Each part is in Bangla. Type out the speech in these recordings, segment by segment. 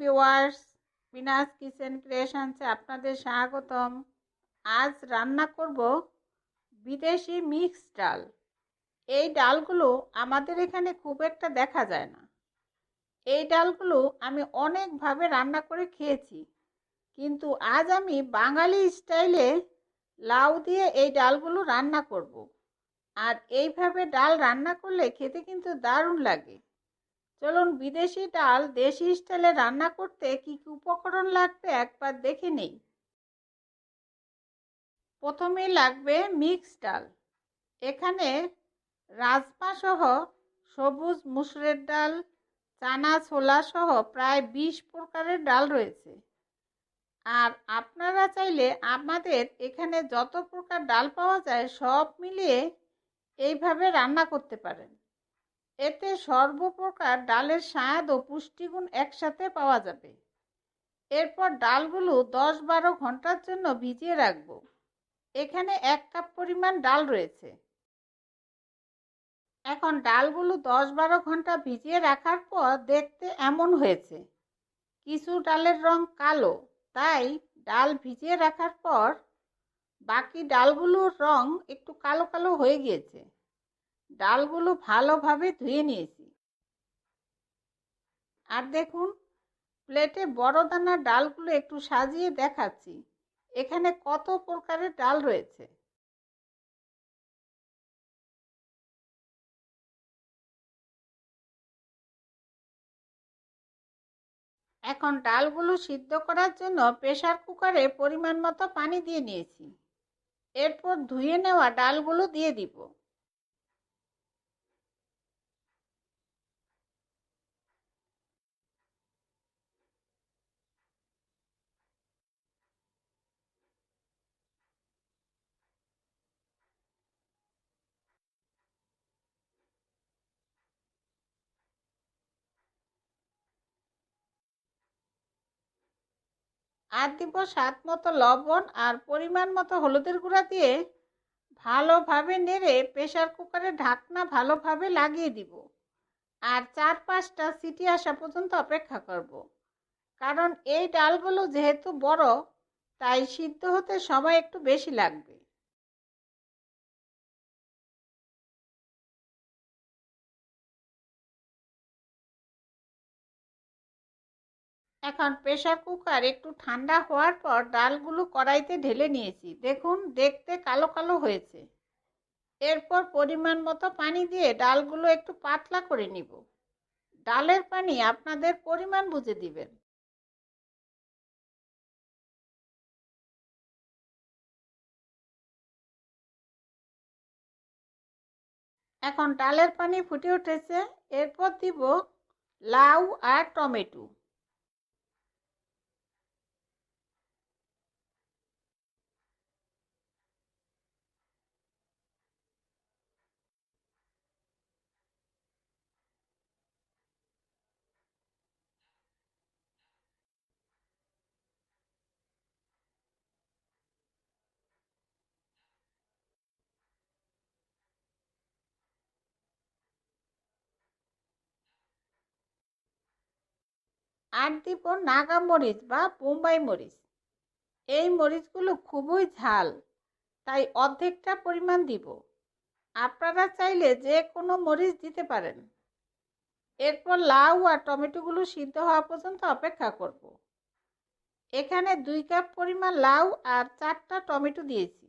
ভিউয়ার্স বিনাস কিচেন ক্রিয়েশনসে আপনাদের স্বাগতম। আজ রান্না করব বিদেশি মিক্স ডাল। এই ডালগুলো আমাদের এখানে খুব একটা দেখা যায় না। এই ডালগুলো আমি অনেকভাবে রান্না করে খেয়েছি, কিন্তু আজ আমি বাঙালি স্টাইলে লাউ দিয়ে এই ডালগুলো রান্না করব। আর এইভাবে ডাল রান্না করলে খেতে কিন্তু দারুণ লাগে। চলুন বিদেশি ডাল দেশি স্টাইলে রান্না করতে কি কি উপকরণ লাগবে একবার দেখে নেই। প্রথমে লাগবে মিক্স ডাল। এখানে রাজমা সহ সবুজ মুসুরের ডাল, চানা ছোলা সহ প্রায় বিশ প্রকারের ডাল রয়েছে। আর আপনারা চাইলে আমাদের এখানে যত প্রকার ডাল পাওয়া যায় সব মিলিয়ে এইভাবে রান্না করতে পারেন। এতে সর্বপ্রকার ডালের স্বাদ ও পুষ্টিগুণ একসাথে পাওয়া যাবে। এরপর ডালগুলো দশ বারো ঘণ্টার জন্য ভিজিয়ে রাখব। এখানে এক কাপ পরিমাণ ডাল রয়েছে। এখন ডালগুলো দশ বারো ঘণ্টা ভিজিয়ে রাখার পর দেখতে এমন হয়েছে। কিছু ডালের রং কালো, তাই ডাল ভিজিয়ে রাখার পর বাকি ডালগুলোর রং একটু কালো কালো হয়ে গিয়েছে। ডালগুলো ভালোভাবে ধুয়ে নিয়েছি। আর দেখুন, প্লেটে বড় দানার ডালগুলো একটু সাজিয়ে দেখাচ্ছি। এখানে কত প্রকারের ডাল রয়েছে। এখন ডালগুলো সিদ্ধ করার জন্য প্রেশার কুকারে পরিমাণ মতো পানি দিয়ে নিয়েছি। এরপর ধুয়ে নেওয়া ডালগুলো দিয়ে দিব। আর দিব স্বাদ মতো লবণ আর পরিমাণ মতো হলুদের গুঁড়া দিয়ে ভালোভাবে নেড়ে প্রেশার কুকারে ঢাকনা ভালোভাবে লাগিয়ে দিব আর চার পাঁচটা সিটি আসা পর্যন্ত অপেক্ষা করব। কারণ এই ডালগুলো যেহেতু বড়, তাই সিদ্ধ হতে সময় একটু বেশি লাগবে এখন প্রেশার কুকার একটু ঠান্ডা হওয়ার পর ডালগুলো কড়াইতে ঢেলে নিয়েছি। দেখুন, দেখতে কালো কালো হয়েছে। এরপর পরিমাণ মতো পানি দিয়ে ডালগুলো একটু পাতলা করে নিব। ডালের পানি আপনাদের পরিমাণ বুঝে দিবেন। এখন ডালের পানি ফুটে উঠেছে। এরপর দিব লাউ আর টমেটো। আর দিব নাগা মরিচ বা বোম্বাই মরিচ। এই মরিচগুলো খুবই ঝাল, তাই অর্ধেকটা পরিমাণ দিব। আপনারা চাইলে যে কোনো মরিচ দিতে পারেন। এরপর লাউ আর টমেটোগুলো সিদ্ধ হওয়া পর্যন্ত অপেক্ষা করব। এখানে দুই কাপ পরিমাণ লাউ আর চারটা টমেটো দিয়েছি।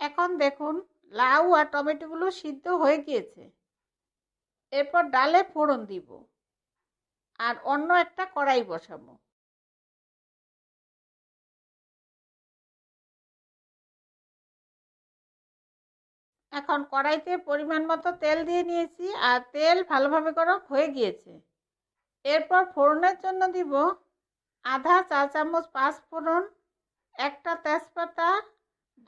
এখন দেখুন, লাউ আর টমেটোগুলো সিদ্ধ হয়ে গিয়েছে। এরপর ডালে ফোড়ন দিব। আর অন্য একটা কড়াই বসাবো। এখন কড়াইতে পরিমাণ মতো তেল দিয়ে নিয়েছি আর তেল ভালোভাবে গরম হয়ে গিয়েছে। এরপর ফোড়নের জন্য দিব আধা চা চামচ পাঁচ ফোড়ন, একটা তেজপাতা,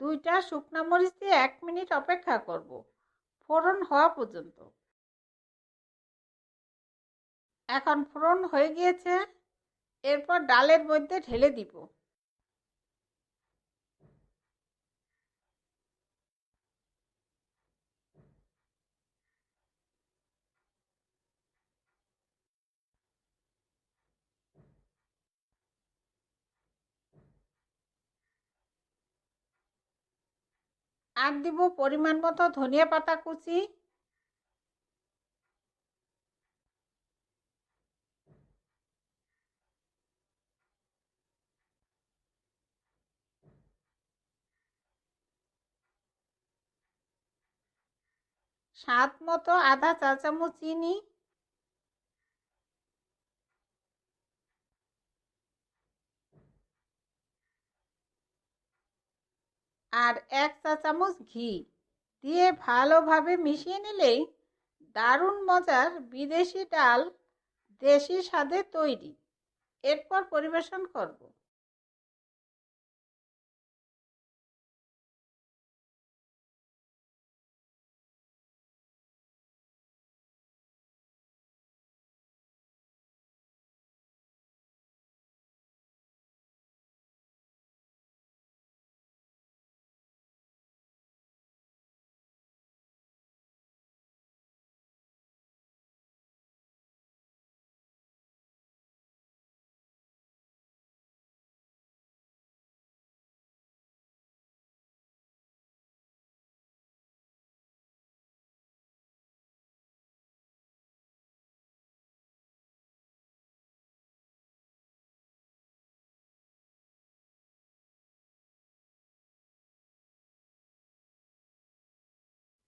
দুইটা শুকনো মরিচ দিয়ে এক মিনিট অপেক্ষা করব। ফোড়ন হওয়া পর্যন্ত। এখন ফোড়ন হয়ে গিয়েছে। এরপর ডালের মধ্যে ঢেলে দিব। আর দিব পরিমাণ মতো ধনিয়া পাতা কুচি। স্বাদ মতো আধা চা চামচ চিনি। আর এক চা চামচ ঘি। দিয়ে ভালোভাবে মিশিয়ে নিলেই দারুণ মজার বিদেশি ডাল, দেশি স্বাদে তৈরি। এরপর পরিবেশন করব।